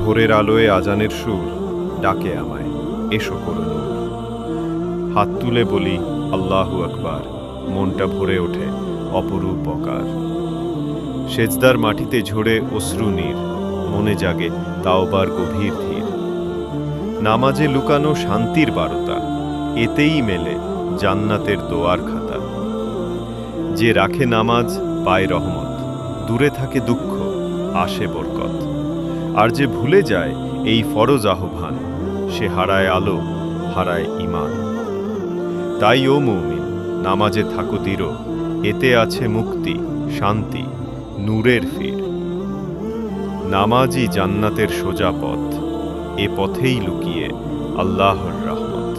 ভোরের আলোয় আজানের সুর ডাকে আমায়। এসো করুন হাত তুলে বলি, আল্লাহু আকবার। মনটা ভরে ওঠে অপরূপ অকার। সেজদার মাটিতে ঝরে অশ্রু নীর। মনে জাগে তাওবার গভীর ধীর। নামাজে লুকানো শান্তির বারতা। এতেই মেলে জান্নাতের দোয়ার খাতা। যে রাখে নামাজ, পায় রহমত। দূরে থাকে দুঃখ। আসে বরকত। আর যে ভুলে যায় এই ফরজ আহ্বান, সে হারায় আলো, হারায় ইমান তাই ও মৌমিন, নামাজে থাকো দৃঢ় এতে আছে মুক্তি, শান্তি, নূরের ফির। নামাজই জান্নাতের সোজা পথ, এ পথেই লুকিয়ে আল্লাহর রহমত।